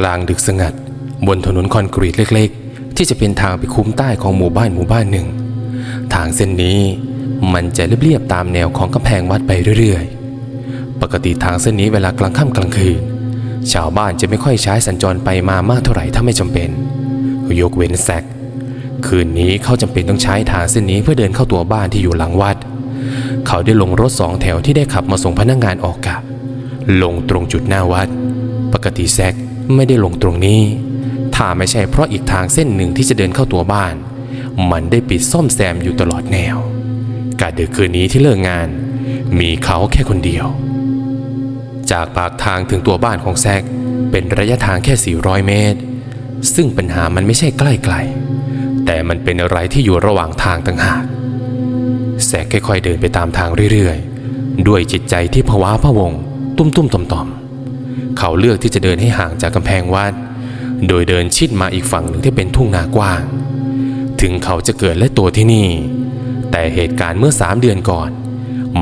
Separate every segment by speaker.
Speaker 1: กลางดึกสงัด บนถนนคอนกรีตเล็กๆ ที่จะเป็นทางไปคุ้มใต้ของหมู่บ้านหมู่บ้านหนึ่ง ทางเส้นนี้มันจะเรียบๆตามแนวของกำแพงวัดไปเรื่อยๆ ปกติทางเส้นนี้เวลากลางค่ำกลางคืน ชาวบ้านจะไม่ค่อยใช้สัญจรไปมามากเท่าไหร่ถ้าไม่จำเป็น ยกเว้นแซกคืนนี้เขาจำเป็นต้องใช้ทางเส้นนี้เพื่อเดินเข้าตัวบ้านที่อยู่หลังวัด เขาได้ลงรถสองแถวที่ได้ขับมาส่งพนักงานออกกะ ลงตรงจุดหน้าวัด ปกติแซก ไม่ได้ลงตรงนี้ ถ้าไม่ใช่เพราะอีกทางเส้นหนึ่งที่จะเดินเข้าตัวบ้าน มันได้ปิดซ่อมแซมอยู่ตลอดแนวกะดึกคืนนี้ที่เลิกงาน มีเขาแค่คนเดียว จากปากทางถึงตัวบ้านของแซกเป็นระยะทางแค่ 400 เมตร ซึ่งปัญหามันไม่ใช่ใกล้ๆแต่มันเป็นอะไรที่อยู่ระหว่างทางต่างหาก แซกค่อยๆเดินไปตามทางเรื่อยๆ ด้วยจิตใจที่ผวาพะวง ตุ้มๆต่อมๆ เขาเลือกที่จะเดินให้ห่างจากกำแพงวัด โดยเดินชิดมาอีกฝั่งหนึ่งที่เป็นทุ่งนากว้าง ถึงเขาจะเกิดและโตที่นี่ แต่เหตุการณ์เมื่อสามเดือนก่อน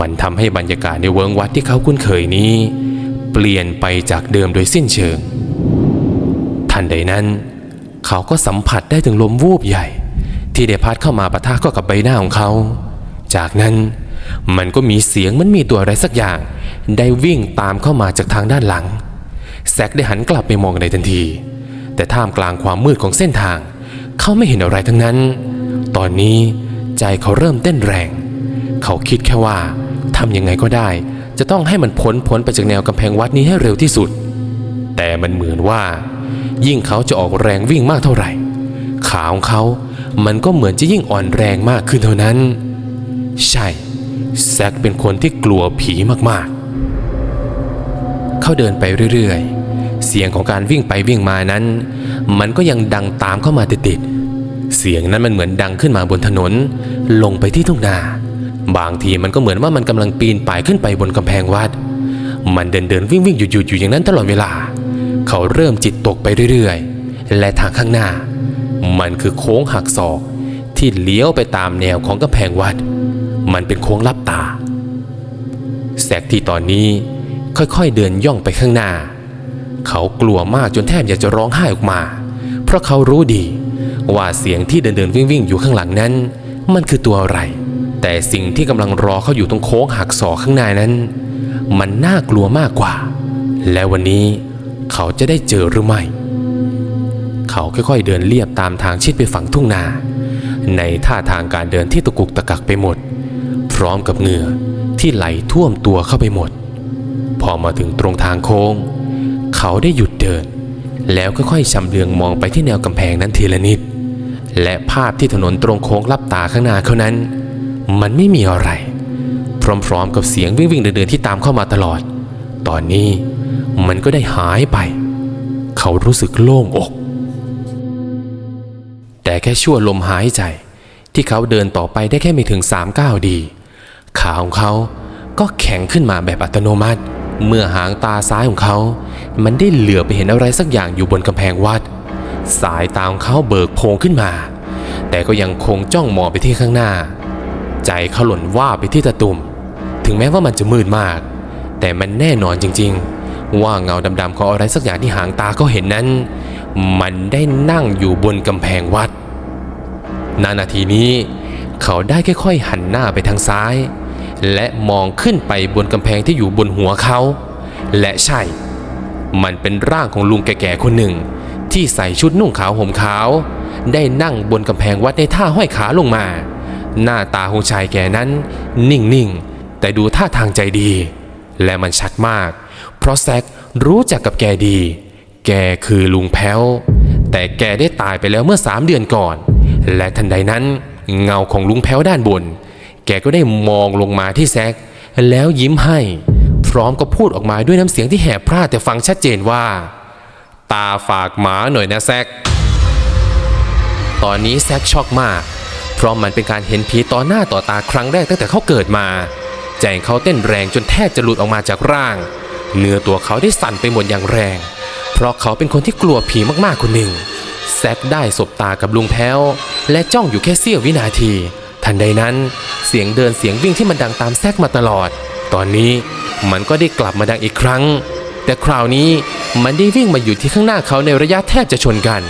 Speaker 1: มันทำให้บรรยากาศในเวิงวัดที่เขาคุ้นเคยนี้ เปลี่ยนไปจากเดิมโดยสิ้นเชิง ทันใดนั้น เขาก็สัมผัสได้ถึงลมวูบใหญ่ ที่ได้พัดเข้ามาปะทะเข้ากับใบหน้าของเขา จากนั้นมันก็มีเสียงมันมีตัวอะไรสักอย่าง ได้วิ่งตามเข้ามาจากทางด้านหลัง แซกได้หันกลับไปมองในทันที แต่ท่ามกลางความมืดของเส้นทาง เขาไม่เห็นอะไรทั้งนั้น ตอนนี้ใจเขาเริ่มเต้นแรง เขาคิดแค่ว่าทำยังไงก็ได้ จะต้องให้มันพ้นพ้นไปจากแนวกำแพงวัดนี้ให้เร็วที่สุด แต่มันเหมือนว่า ยิ่งเขาจะออกแรงวิ่งมากเท่าไหร่ ขาของเขา มันก็เหมือนจะยิ่งอ่อนแรงมากขึ้นเท่านั้น ใช่ แซกเป็นคนที่กลัวผีมากๆ เขาเดินไปเรื่อยๆ เสียงของการวิ่งไปวิ่งมานั้น มันก็ยังดังตามเข้ามาติดๆ เสียงนั้นมันเหมือนดังขึ้นมาบนถนน ลงไปที่ทุ่งนา บางทีมันก็เหมือนว่ามันกำลังปีนป่ายขึ้นไปบนกำแพงวัด มันเดินเดินวิ่งวิ่งหยุดหยุดอยู่อย่างนั้นตลอดเวลา เขาเริ่มจิตตกไปเรื่อยๆ และทางข้างหน้า มันคือโค้งหักศอกที่เลี้ยวไปตามแนวของกำแพงวัด มันเป็นโค้งลับตา แสกที่ตอนนี้ ค่อยๆเดินย่องไปข้างหน้า เขากลัวมากจนแทบอยากจะร้องไห้ออกมา เพราะเขารู้ดี ว่าเสียงที่เดินเดินวิ่งวิ่งอยู่ข้างหลังนั้น มันคือตัวอะไร แต่สิ่งที่กำลังรอเขาอยู่ตรงโค้งหักศอกข้างหน้านั้น มันน่ากลัวมากกว่า และวันนี้เขาจะได้เจอหรือไม่ เขาค่อยๆเดินเลียบตามทางชิดไปฝั่งทุ่งนา ในท่าทางการเดินที่ตะกุกตะกักไปหมด พร้อมกับเหงื่อที่ไหลท่วมตัวเข้าไปหมด พอมาถึงตรงทางโค้ง เขาได้หยุดเดิน แล้วค่อยๆชำเลืองมองไปที่แนวกำแพงนั้นทีละนิด และภาพที่ถนนตรงโค้งลับตาข้างหน้าเขานั้น มันไม่มีอะไร พร้อมๆกับเสียงวิ่งวิ่งๆเดินๆที่ตามเข้ามาตลอด ตอนนี้มันก็ได้หายไป เขารู้สึกโล่งอก แต่แค่ชั่วลมหายใจ ที่เขาเดินต่อไปได้แค่ไม่ถึงสามก้าวดี ขาของเขาก็แข็งขึ้นมาแบบอัตโนมัติ เมื่อหางตาซ้ายของเขา มันได้เหลือไปเห็นอะไรสักอย่างอยู่บนกำแพงวัด สายตาของเขาเบิกโพงขึ้นมา แต่ก็ยังคงจ้องมองไปที่ข้างหน้า ใจเขาหล่นว่าไปที่ตะตุ่ม ถึงแม้ว่ามันจะมืดมาก แต่มันแน่นอนจริง ๆ ว่าเงาดำๆของอะไรสักอย่างที่หางตาเขาเห็นนั้น มันได้นั่งอยู่บนกำแพงวัด นานาทีนี้ เขาได้ค่อยๆหันหน้าไปทางซ้าย และมองขึ้นไปบนกำแพงที่อยู่บนหัวเขา และใช่ มันเป็นร่างของลุงแก่ๆคนหนึ่ง ที่ใส่ชุดนุ่งขาวห่มขาว ได้นั่งบนกำแพงวัดในท่าห้อยขาลงมา หน้าตาของชายแก่นั้น นิ่งๆ แต่ดูท่าทางใจดี และมันชัดมาก เพราะแซกรู้จักกับแกดี แกคือลุงแพ้ว แต่แกได้ตายไปแล้วเมื่อสามเดือนก่อน และทันใดนั้นเงาของลุงแพ้วด้านบน แกก็ได้มองลงมาที่แซกแล้วยิ้มให้ พร้อมกับพูดออกมาด้วยน้ำเสียงที่แหบพร่าแต่ฟังชัดเจนว่า ตาฝากหมาหน่อยนะแซกตอนนี้แซกช็อกมาก เพราะมันเป็นการเห็นผีต่อหน้าต่อตาครั้งแรกตั้งแต่เขาเกิดมาใจงเขาเต้นแรงจนแทบจะหลุดออกมาจากร่าง เนื้อตัวเขาได้สั่นไปหมดอย่างแรง เพราะเขาเป็นคนที่กลัวผีมากๆคนหนึ่งแซกได้สบตากับลุงแพ้ว และจ้องอยู่แค่เสี้ยววินาที ทันใดนั้นเสียงเดินเสียงวิ่งที่มันดังตามแซกมาตลอด ตอนนี้มันก็ได้กลับมาดังอีกครั้ง แต่คราวนี้มันได้วิ่งมาอยู่ที่ข้างหน้าเขาในระยะแทบจะชนกัน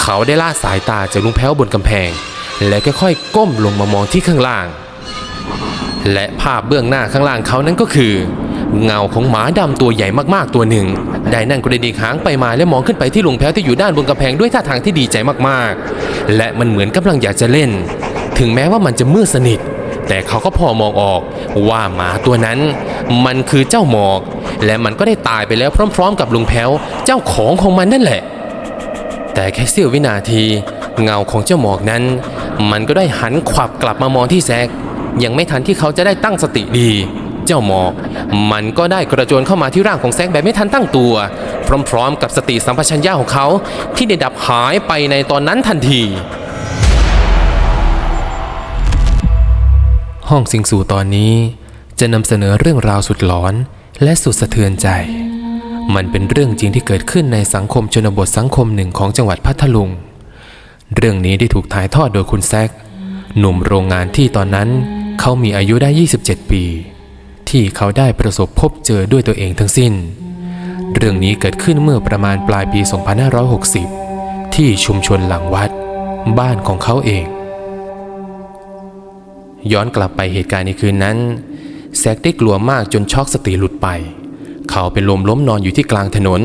Speaker 1: เขาได้ล่าสายตาจากลุงแพ้วบนกำแพง และค่อยๆก้มลงมามองที่ข้างล่าง และภาพเบื้องหน้าข้างล่างเขานั้นก็คือ เงาของหมาดำตัวใหญ่มากๆตัวหนึ่ง ได้นั่งกระดิกหางไปมาและมองขึ้นไปที่ลุงแพ้วที่อยู่ด้านบนกำแพงด้วยท่าทางที่ดีใจมากๆ และมันเหมือนกำลังอยากจะเล่น ถึงแม้ว่ามันจะมืดสนิท แต่เขาก็พอมองออกว่าหมาตัวนั้น มันคือเจ้าหมอก และมันก็ได้ตายไปแล้วพร้อม ๆ กับลุงแพ้วเจ้าของของมันนั่นแหละ แต่แค่เสี้ยววินาที เงาของเจ้าหมอกนั้น มันก็ได้หันขวับกลับมามองที่แซกยังไม่ทันที่เขาจะได้ตั้งสติดี เจ้าหมอก มันก็ได้กระโจนเข้ามาที่ร่างของแซกแบบไม่ทันตั้งตัว พร้อม ๆ กับสติสัมปชัญญะของเขาที่ได้ดับหายไปในตอนนั้นทันที ห้องสิงสู่ตอนนี้จะนำเสนอเรื่องราวสุดหลอนและสุดสะเทือนใจ มันเป็นเรื่องจริงที่เกิดขึ้นในสังคมชนบทสังคมหนึ่งของจังหวัดพัทลุง เรื่องนี้ได้ถูกถ่ายทอดโดยคุณแซก หนุ่มโรงงานที่ตอนนั้นเขามีอายุได้ 27 ปี ที่เขาได้ประสบพบเจอด้วยตัวเองทั้งสิ้น เรื่องนี้เกิดขึ้นเมื่อประมาณปลายปี 2560 ที่ชุมชนหลังวัด บ้านของเขาเอง ย้อนกลับไปเหตุการณ์ในคืนนั้น แซกได้กลัวมากจนช็อกสติหลุดไป เขาเป็นลมล้มนอนอยู่ที่กลางถนน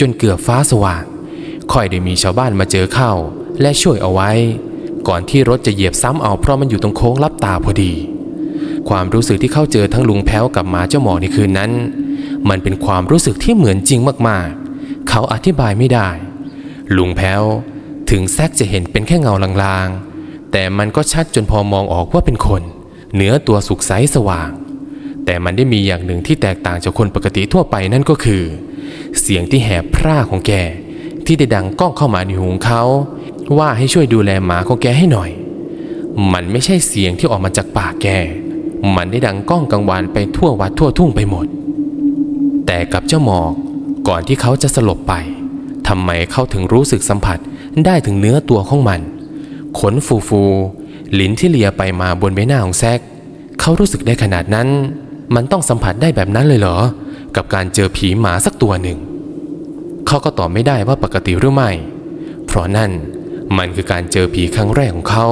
Speaker 1: จนเกือบฟ้าสว่างค่อยได้มีชาวบ้านมาเจอเข้า และช่วยเอาไว้ ก่อนที่รถจะเหยียบซ้ำเอาเพราะมันอยู่ตรงโค้งลับตาพอดี ความรู้สึกที่เข้าเจอทั้งลุงแพ้วกับหมาเจ้าหมอในคืนนั้น มันเป็นความรู้สึกที่เหมือนจริงมากๆ เขาอธิบายไม่ได้ ลุงแพ้วถึงแซกจะเห็นเป็นแค่เงาลางๆ แต่มันก็ชัดจนพอมองออกว่าเป็นคนเนื้อตัวสุกใสสว่าง แต่มันได้มีอย่างหนึ่งที่แตกต่างจากคนปกติทั่วไปนั่นก็คือ เสียงที่แหบพร่าของแก ที่ได้ดังก้องเข้ามาในหูเขา ว่าให้ช่วยดูแลหมาของแกให้หน่อย มันไม่ใช่เสียงที่ออกมาจากปากแก มันได้ดังก้องกังวานไปทั่ววัดทั่วทุ่งไปหมด แต่กับเจ้าหมอกก่อนที่เขาจะสลบไปทำไมเขาถึงรู้สึกสัมผัสได้ถึงเนื้อตัวของมัน ขนฟูฟูลิ้นที่เลียไปมาบนใบหน้าของแซก เขารู้สึกได้ขนาดนั้น มันต้องสัมผัสได้แบบนั้นเลยเหรอ กับการเจอผีหมาสักตัวหนึ่ง เขาก็ตอบไม่ได้ว่าปกติหรือไม่ เพราะนั่นมันคือการเจอผีครั้งแรกของเขา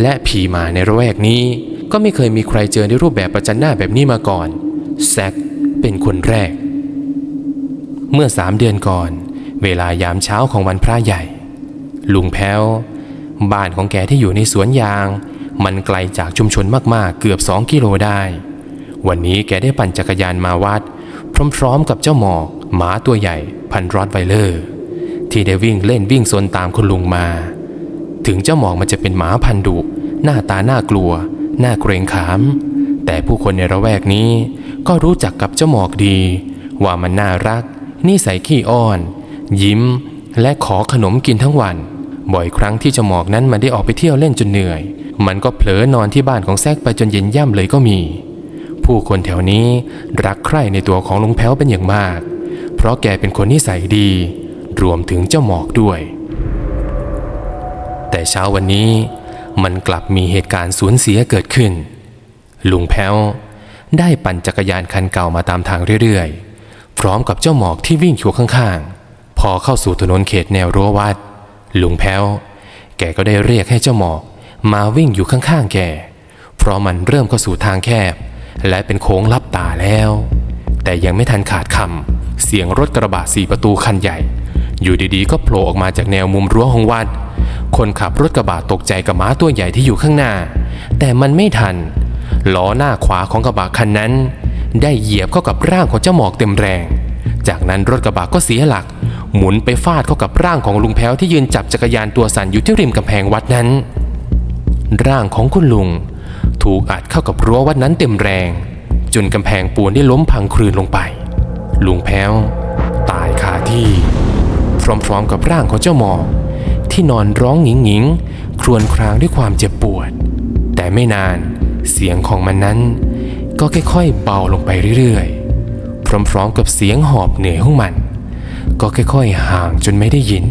Speaker 1: และผีหมาในระแวกนี้ ก็ไม่เคยมีใครเจอในรูปแบบประจันหน้าแบบนี้มาก่อน แซกเป็นคนแรก เมื่อสามเดือนก่อน เวลายามเช้าของวันพระใหญ่ ลุงแพ้ว บ้านของแกที่อยู่ในสวนยาง มันไกลจากชุมชนมากๆเกือบสองกิโลได้ วันนี้แกได้ปั่นจักรยานมาวัด พร้อมๆกับเจ้าหมอกหมาตัวใหญ่พันรอดไวเลอร์ ที่ได้วิ่งเล่นวิ่งซนตามคุณลุงมา ถึงเจ้าหมอกมันจะเป็นหมาพันดุหน้าตาน่ากลัว น่าเกรงขาม แต่ผู้คนในระแวกนี้ ก็รู้จักกับเจ้าหมอกดี ว่ามันน่ารักนิสัยขี้อ้อน ยิ้มและขอขนมกินทั้งวัน บ่อยครั้งที่เจ้าหมอกนั้นมันได้ออกไปเที่ยวเล่นจนเหนื่อย มันก็เผลอนอนที่บ้านของแซกไปจนเย็นย่ำเลยก็มี ผู้คนแถวนี้รักใคร่ในตัวของลุงแพ้วเป็นอย่างมาก เพราะแกเป็นคนนิสัยดี รวมถึงเจ้าหมอกด้วย แต่เช้าวันนี้มันกลับมีเหตุการณ์สูญเสียเกิดขึ้น ลุงแพ้วได้ปั่นจักรยานคันเก่ามาตามทางเรื่อยๆ พร้อมกับเจ้าหมอกที่วิ่งอยู่ข้างๆ พอเข้าสู่ถนนเขตแนวรั้ววัด ลุงแพ้ว แกก็ได้เรียกให้เจ้าหมอก มาวิ่งอยู่ข้างๆแก เพราะมันเริ่มเข้าสู่ทางแคบ และเป็นโค้งลับตาแล้ว แต่ยังไม่ทันขาดคำเสียงรถกระบะสี่ประตูคันใหญ่ อยู่ดีๆ ก็โผล่ออกมาจากแนวมุมรั้วของวัด คนขับรถกระบะตกใจกับม้าตัวใหญ่ที่อยู่ข้างหน้า แต่มันไม่ทัน ล้อหน้าขวาของกระบะคันนั้น ได้เหยียบเข้ากับร่างของเจ้าหมอกเต็มแรง จากนั้นรถกระบะก็เสียหลัก หมุนไปฟาดเข้ากับร่างของลุงแพ้วที่ยืนจับจักรยานตัวสั่นอยู่ที่ริมกำแพงวัดนั้น ร่างของคุณลุง ถูกอัดเข้ากับรั้ววัดนั้นเต็มแรง จนกำแพงปูนได้ล้มพังคลืนลงไป ลุงแพ้ว ตายคาที่ พร้อมๆกับร่างของเจ้าหมอกที่นอนร้องหงิงๆครวญครางด้วยความเจ็บปวด แต่ไม่นานเสียงของมันนั้น ก็ค่อยๆเบาลงไปเรื่อยๆ พร้อมๆกับเสียงหอบเหนื่อยของมัน ก็ค่อยๆห่างจนไม่ได้ยิน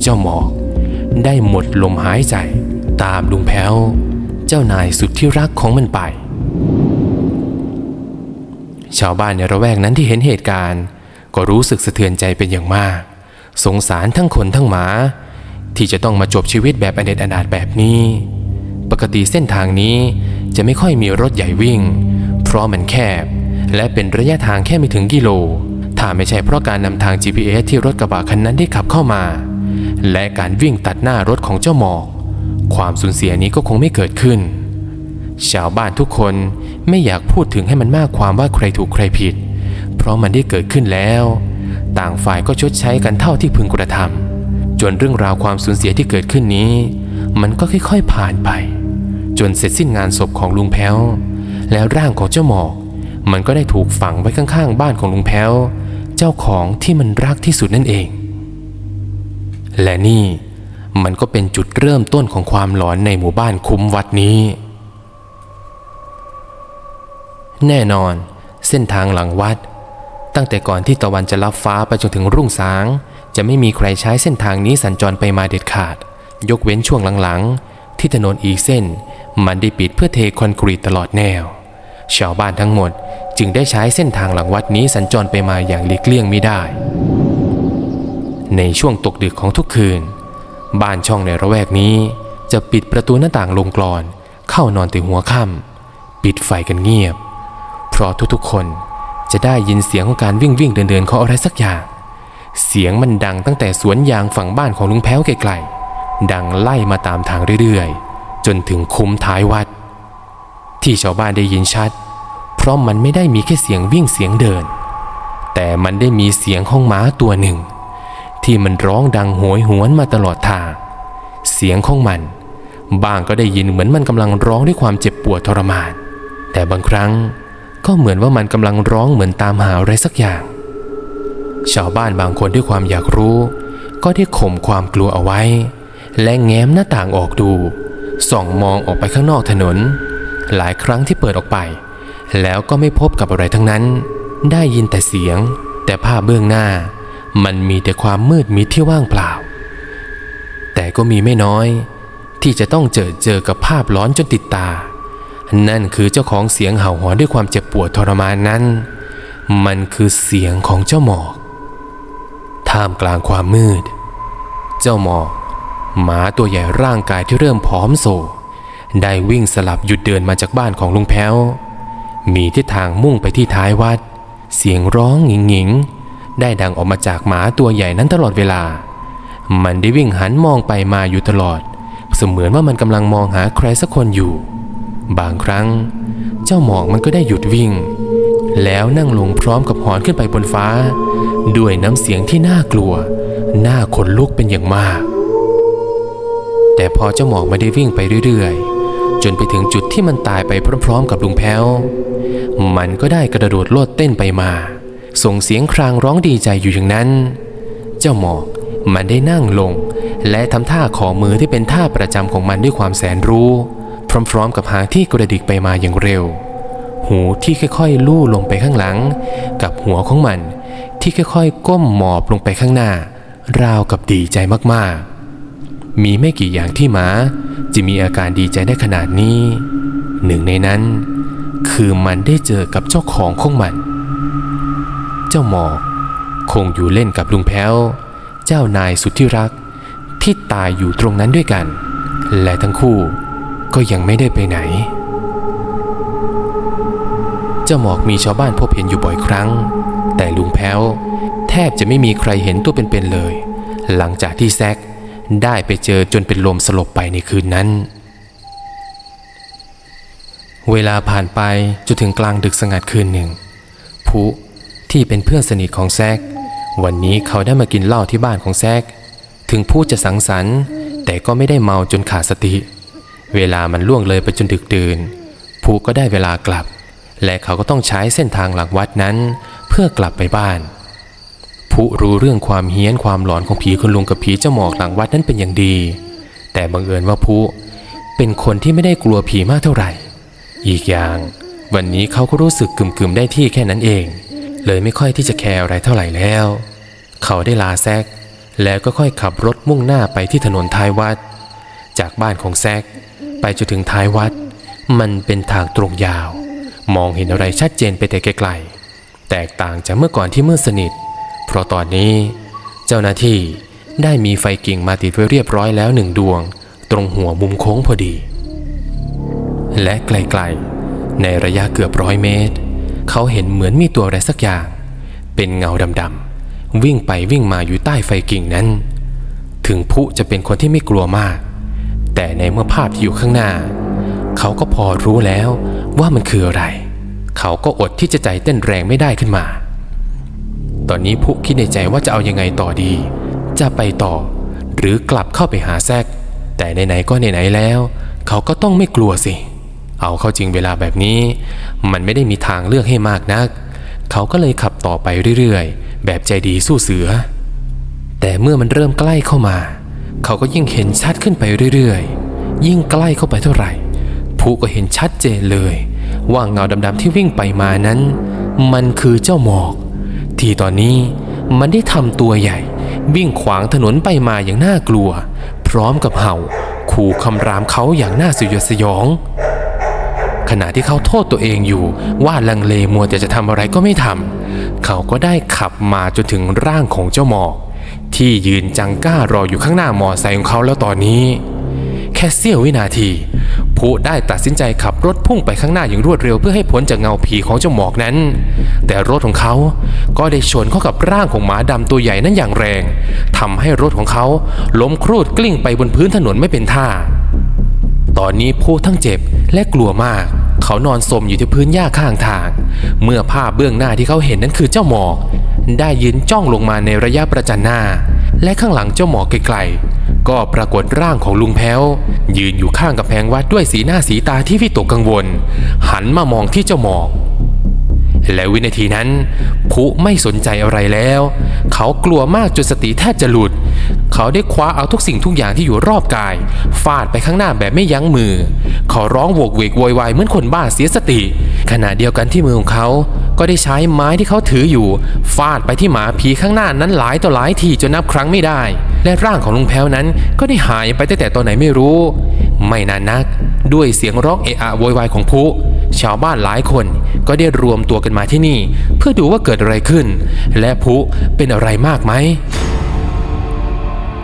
Speaker 1: เจ้าหมอกได้หมดลมหายใจตามลุงแพ้ว เจ้านายสุดที่รักของมันไป ชาวบ้านในระแวกนั้นที่เห็นเหตุการณ์ ก็รู้สึกสะเทือนใจเป็นอย่างมาก สงสารทั้งคนทั้งหมา ที่จะต้องมาจบชีวิตแบบอเนจอนาถแบบนี้ ปกติเส้นทางนี้จะไม่ค่อยมีรถใหญ่วิ่ง เพราะมันแคบ และเป็นระยะทางแค่ไม่ถึงกิโล ถ้าไม่ใช่เพราะการนำทาง GPS ที่รถกระบะคันนั้นได้ขับเข้ามา และการวิ่งตัดหน้ารถของเจ้าหมอก ความสูญเสียนี้ก็คงไม่เกิดขึ้น ชาวบ้านทุกคนไม่อยากพูดถึงให้มันมากความว่าใครถูกใครผิด เพราะมันได้เกิดขึ้นแล้ว ต่างฝ่ายก็ชดใช้กันเท่าที่พึงกระทำจนเรื่องราวความสูญเสียที่เกิดขึ้นนี้ มันก็ค่อยๆผ่านไป จนเสร็จสิ้นงานศพของลุงแพ้ว แล้วร่างของเจ้าหมอก มันก็ได้ถูกฝังไว้ข้างๆ บ้านของลุงแพ้ว เจ้าของที่มันรักที่สุดนั่นเอง และนี่มันก็เป็นจุดเริ่มต้นของความหลอนในหมู่บ้านคุ้มวัดนี้ แน่นอน เส้นทางหลังวัด ตั้งแต่ก่อนที่ตะวันจะลับฟ้าไปจนถึงรุ่งสาง จะไม่มีใครใช้เส้นทางนี้สัญจรไปมาเด็ดขาด ยกเว้นช่วงหลังๆ ที่ถนนอีกเส้น มันได้ปิดเพื่อเทคอนกรีตตลอดแนว ชาวบ้านทั้งหมดจึงได้ใช้เส้นทางหลังวัดนี้สัญจรไปมาอย่างหลีกเลี่ยงไม่ได้ ในช่วงตกดึกของทุกคืน บ้านช่องในระแวกนี้จะปิดประตูหน้าต่างลงกรอน เข้านอนแต่หัวค่ำปิดไฟกันเงียบ เพราะทุกๆคนจะได้ยินเสียงของการวิ่งวิ่งเดินเดินของอะไรสักอย่าง เสียงมันดังตั้งแต่สวนยางฝั่งบ้านของลุงแพ้วไกลๆดังไล่มาตามทางเรื่อยๆ จนถึงคุ้มท้ายวัด ที่ชาวบ้านได้ยินชัด เพราะมันไม่ได้มีแค่เสียงวิ่งเสียงเดิน แต่มันได้มีเสียงของหมาตัวหนึ่ง ที่มันร้องดังโหยหวนมาตลอดทาง เสียงของมัน บางก็ได้ยินเหมือนมันกำลังร้องด้วยความเจ็บปวดทรมาน แต่บางครั้งก็เหมือนว่ามันกำลังร้องเหมือนตามหาอะไรสักอย่าง ชาวบ้านบางคนด้วยความอยากรู้ ก็ได้ข่มความกลัวเอาไว้ และแง้มหน้าต่างออกดู ส่องมองออกไปข้างนอกถนน หลายครั้งที่เปิดออกไป แล้วก็ไม่พบกับอะไรทั้งนั้น ได้ยินแต่เสียง แต่ภาพเบื้องหน้า มันมีแต่ความมืดมิดที่ว่างเปล่า แต่ก็มีไม่น้อย ที่จะต้องเจอเจอกับภาพร้อนจนติดตา นั่นคือเจ้าของเสียงเห่าหอนด้วยความเจ็บปวดทรมานนั้น มันคือเสียงของเจ้าหมอกท่ามกลางความมืด เจ้าหมอกหมาตัวใหญ่ร่างกายที่เริ่มผอมโซ ได้วิ่งสลับหยุดเดินมาจากบ้านของลุงแพ้ว มีทิศทางมุ่งไปที่ท้ายวัด เสียงร้องหงิงหงิงได้ดังออกมาจากหมาตัวใหญ่นั้นตลอดเวลา มันได้วิ่งหันมองไปมาอยู่ตลอด เสมือนว่ามันกำลังมองหาใครสักคนอยู่ บางครั้ง เจ้าหมอกมันก็ได้หยุดวิ่ง แล้วนั่งลงพร้อมกับหอนขึ้นไปบนฟ้า ด้วยน้ำเสียงที่น่ากลัว น่าขนลุกเป็นอย่างมาก แต่พอเจ้าหมอกไม่ได้วิ่งไปเรื่อยๆ จนไปถึงจุดที่มันตายไปพร้อมๆ กับลุงแพ้ว มันก็ได้กระโดดโลดเต้นไปมา ส่งเสียงครางร้องดีใจอยู่อย่างนั้น เจ้าหมอกมันได้นั่งลง และทำท่าขอมือที่เป็นท่าประจำของมันด้วยความแสนรู้ พร้อมๆ กับหางที่กระดิกไปมาอย่างเร็ว หูที่ค่อยๆ ลู่ลงไปข้างหลัง กับหัวของมันที่ค่อยๆ ก้มหมอบลงไปข้างหน้า ราวกับดีใจมากๆ มีไม่กี่อย่างที่หมาจะมีอาการดีใจได้ขนาดนี้ หนึ่งในนั้น คือมันได้เจอกับเจ้าของของมัน เจ้าหมอกคงอยู่เล่นกับลุงแพ้ว เจ้านายสุดที่รัก ที่ตายอยู่ตรงนั้นด้วยกัน และทั้งคู่ก็ยังไม่ได้ไปไหน เจ้าหมอกมีชาวบ้านพบเห็นอยู่บ่อยครั้ง แต่ลุงแพ้ว แทบจะไม่มีใครเห็นตัวเป็นๆเลย หลังจากที่แซก ได้ไปเจอจนเป็นลมสลบไปในคืนนั้น เวลาผ่านไปจนถึงกลางดึกสงัดคืนหนึ่งผู้ที่เป็นเพื่อนสนิทของแซก วันนี้เขาได้มากินเหล้าที่บ้านของแซก ถึงผู้จะสังสรรค์ แต่ก็ไม่ได้เมาจนขาดสติ เวลามันล่วงเลยไปจนดึกดื่นผู้ก็ได้เวลากลับ และเขาก็ต้องใช้เส้นทางหลังวัดนั้น เพื่อกลับไปบ้าน ผู้รู้เรื่องความเฮี้ยนความหลอนของผีคุณลุงกับผีเจ้าหมอกหลังวัดนั้นเป็นอย่างดี แต่บังเอิญว่าผู้เป็นคนที่ไม่ได้กลัวผีมากเท่าไหร่ อีกอย่าง วันนี้เขาก็รู้สึกกึ่มๆได้ที่แค่นั้นเอง เลยไม่ค่อยที่จะแคร์อะไรเท่าไหร่แล้ว เขาได้ลาแซกแล้วก็ค่อยขับรถมุ่งหน้าไปที่ถนนท้ายวัด จากบ้านของแซกไปจนถึงท้ายวัด มันเป็นทางตรงยาว มองเห็นอะไรชัดเจนไปแต่ไกลๆแตกต่างจากเมื่อก่อนที่มืดสนิท เพราะตอนนี้เจ้าหน้าที่ได้มีไฟกิ่งมาติดไว้เรียบร้อยแล้วหนึ่งดวง ตรงหัวมุมโค้งพอดี และไกลๆ ในระยะเกือบร้อยเมตร เขาเห็นเหมือนมีตัวอะไรสักอย่าง เป็นเงาดำๆวิ่งไปวิ่งมาอยู่ใต้ไฟกิ่งนั้น ถึงผู้จะเป็นคนที่ไม่กลัวมาก แต่ในเมื่อภาพที่อยู่ข้างหน้า เขาก็พอรู้แล้วว่ามันคืออะไร เขาก็อดที่จะใจเต้นแรงไม่ได้ขึ้นมา ตอนนี้ผู้คิดในใจว่าจะเอายังไงต่อดี จะไปต่อ หรือกลับเข้าไปหาแซก แต่ไหนๆก็ไหนๆแล้ว เขาก็ต้องไม่กลัวสิ เอาเข้าจริงเวลาแบบนี้ มันไม่ได้มีทางเลือกให้มากนัก เขาก็เลยขับต่อไปเรื่อยๆ แบบใจดีสู้เสือ แต่เมื่อมันเริ่มใกล้เข้ามา เขาก็ยิ่งเห็นชัดขึ้นไปเรื่อยๆ ยิ่งใกล้เข้าไปเท่าไหร่ ผู้ก็เห็นชัดเจนเลย ว่าเงาดำๆที่วิ่งไปมานั้น มันคือเจ้าหมอก ที่ตอนนี้มันได้ทำตัวใหญ่ วิ่งขวางถนนไปมาอย่างน่ากลัว พร้อมกับเห่า ขู่คำรามเขาอย่างน่าสยดสยอง ขณะที่เขาโทษตัวเองอยู่ว่าลังเลมัวแต่จะทำอะไรก็ไม่ทำเขาก็ได้ขับมาจนถึงร่างของเจ้าหมอก ที่ยืนจังก้ารออยู่ข้างหน้ามอไซค์ของเขาแล้วตอนนี้ แค่เสี้ยววินาที ได้ตัดสินใจขับรถพุ่งไปข้างหน้าอย่างรวดเร็วเพื่อให้พ้นจากเงาผีของเจ้าหมอกนั้น แต่รถของเขาก็ได้ชนเข้ากับร่างของหมาดำตัวใหญ่นั้นอย่างแรงทำให้รถของเขาล้มครูดกลิ้งไปบนพื้นถนนไม่เป็นท่า ตอนนี้ผู้ทั้งเจ็บและกลัวมากเขานอนสมอยู่ที่พื้นหญ้าข้างทาง เมื่อภาพเบื้องหน้าที่เขาเห็นนั้นคือเจ้าหมอก ได้ยืนจ้องลงมาในระยะประจันหน้า และข้างหลังเจ้าหมอกไกล ก็ปรากฏร่างของลุงแพ้ว ยืนอยู่ข้างกำแพงวัดด้วยสีหน้าสีตาที่วิตกกังวล หันมามองที่เจ้าหมอกและวินาทีนั้นผู้ไม่สนใจอะไรแล้ว เขากลัวมากจนสติแทบจะหลุด เขาได้คว้าเอาทุกสิ่งทุกอย่างที่อยู่รอบกาย ฟาดไปข้างหน้าแบบไม่ยั้งมือ เขาร้องโวกเวกโวยวายเหมือนคนบ้าเสียสติ ขณะเดียวกันที่มือของเขา ก็ได้ใช้ไม้ที่เขาถืออยู่ ฟาดไปที่หมาผีข้างหน้านั้นหลายต่อหลายทีจนนับครั้งไม่ได้ และร่างของลุงแพ้วนั้นก็ได้หายไปตั้งแต่ตอนไหนไม่รู้ ไม่นานนัก ด้วยเสียงร้องเอะอะโวยวายของผู้ชาวบ้านหลายคนก็ได้รวมตัวกันมาที่นี่ เพื่อดูว่าเกิดอะไรขึ้น และผู้เป็นอะไรมากไหม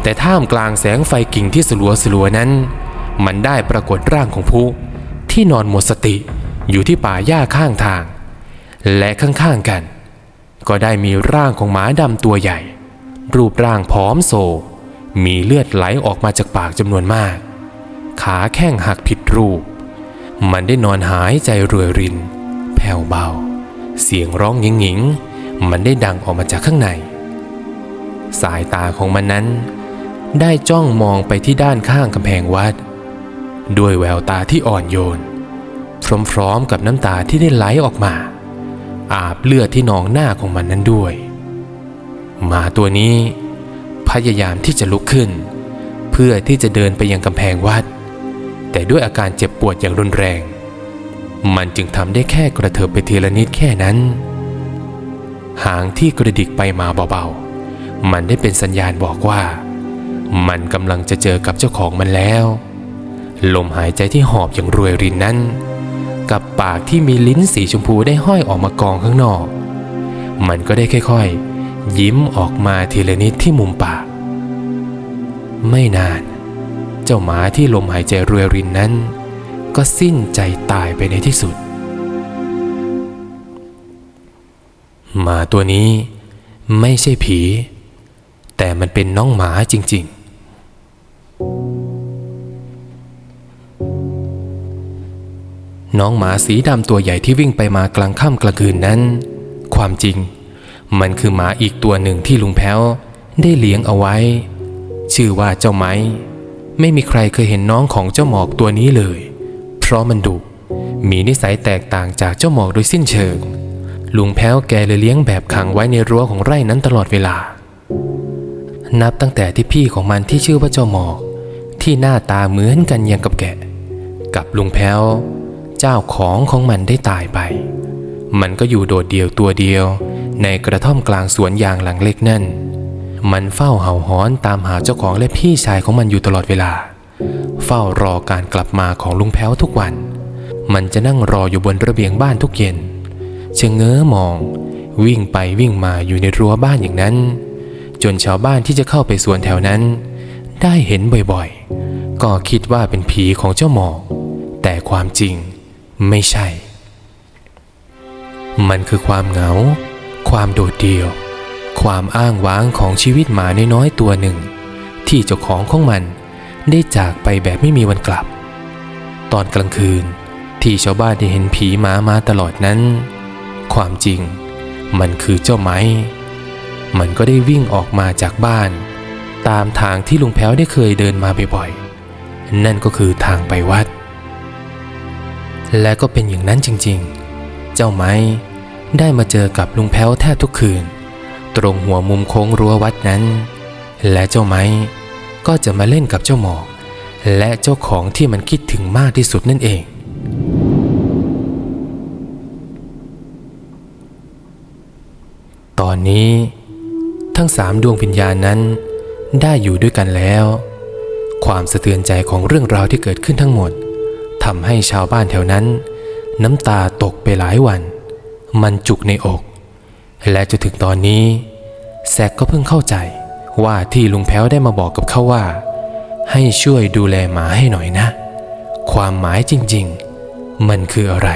Speaker 1: แต่ท่ามกลางแสงไฟกิ่งที่สลัวสลัวนั้น มันได้ปรากฏร่างของผู้ที่นอนหมดสติอยู่ที่ป่าหญ้าข้างทาง และข้างๆกัน ก็ได้มีร่างของหมาดำตัวใหญ่ รูปร่างผอมโซ มีเลือดไหลออกมาจากปากจำนวนมาก ขาแข้งหักผิดรูป มันได้นอนหายใจรวยริน แผ่วเบา เสียงร้องหงิงหงิงๆ มันได้ดังออกมาจากข้างใน สายตาของมันนั้น ได้จ้องมองไปที่ด้านข้างกำแพงวัด ด้วยแววตาที่อ่อนโยนพร้อมๆกับน้ำตาที่ได้ไหลออกมา อาบเลือดที่นองหน้าของมันนั้นด้วย หมาตัวนี้ พยายามที่จะลุกขึ้น เพื่อที่จะเดินไปยังกำแพงวัด แต่ด้วยอาการเจ็บปวดอย่างรุนแรง มันจึงทำได้แค่กระเถิบไปทีละนิดแค่นั้น หางที่กระดิกไปมาเบาๆ มันได้เป็นสัญญาณบอกว่า มันกำลังจะเจอกับเจ้าของมันแล้ว ลมหายใจที่หอบอย่างรวยรินนั้น กับปากที่มีลิ้นสีชมพูได้ห้อยออกมากองข้างนอก มันก็ได้ค่อยๆ ยิ้มออกมาทีละนิดที่มุมปาก ไม่นาน เจ้าหมาที่ลมหายใจรวยรินนั้น ก็สิ้นใจตายไปในที่สุด หมาตัวนี้ไม่ใช่ผี แต่มันเป็นน้องหมาจริงๆ น้องหมาสีดำตัวใหญ่ที่วิ่งไปมากลางค่ำกลางคืนนั้น ความจริง มันคือหมาอีกตัวหนึ่งที่ลุงแพ้วได้เลี้ยงเอาไว้ ชื่อว่าเจ้าไม้ ไม่มีใครเคยเห็นน้องของเจ้าหมอกตัวนี้เลย เพราะมันดุมีนิสัยแตกต่างจากเจ้าหมอกโดยสิ้นเชิง ลุงแพ้วแกเลยเลี้ยงแบบขังไว้ในรั้วของไร่นั้นตลอดเวลา นับตั้งแต่ที่พี่ของมันที่ชื่อว่าเจ้าหมอก ที่หน้าตาเหมือนกันอย่างกับแกะ กับลุงแพ้ว เจ้าของของมันได้ตายไป มันก็อยู่โดดเดี่ยวตัวเดียว ในกระท่อมกลางสวนยางหลังเล็กนั่น มันเฝ้าเห่าหอนตามหาเจ้าของและพี่ชายของมันอยู่ตลอดเวลา เฝ้ารอการกลับมาของลุงแพ้วทุกวัน มันจะนั่งรออยู่บนระเบียงบ้านทุกเย็นชะเง้อมอง วิ่งไปวิ่งมาอยู่ในรั้วบ้านอย่างนั้น จนชาวบ้านที่จะเข้าไปสวนแถวนั้น ได้เห็นบ่อยๆ ก็คิดว่าเป็นผีของเจ้าหมอกแต่ความจริง ไม่ใช่ มันคือความเหงา ความโดดเดี่ยว ความอ้างว้างของชีวิตหมาน้อยๆตัวหนึ่ง ที่เจ้าของของมันได้จากไปแบบไม่มีวันกลับ ตอนกลางคืนที่ชาวบ้านได้เห็นผีหมามาตลอดนั้น ความจริง มันคือเจ้าไม้ มันก็ได้วิ่งออกมาจากบ้าน ตามทางที่ลุงแพ้วได้เคยเดินมาบ่อยๆ นั่นก็คือทางไปวัด และก็เป็นอย่างนั้นจริงๆ เจ้าไม้ได้มาเจอกับลุงแพ้วแทบทุกคืน ตรงหัวมุมโค้งรั้ววัดนั้น และเจ้าไม้ก็จะมาเล่นกับเจ้าหมอกและเจ้าของที่มันคิดถึงมากที่สุดนั่นเอง ตอนนี้ทั้งสามดวงวิญญาณนั้นได้อยู่ด้วยกันแล้ว ความสะเทือนใจของเรื่องราวที่เกิดขึ้นทั้งหมด ทำให้ชาวบ้านแถวนั้น น้ำตาตกไปหลายวัน มันจุกในอก และจนถึงตอนนี้ แซกก็เพิ่งเข้าใจว่าที่ลุงแพ้วได้มาบอกกับเขาว่า ให้ช่วยดูแลหมาให้หน่อยนะ ความหมายจริงๆ มันคืออะไร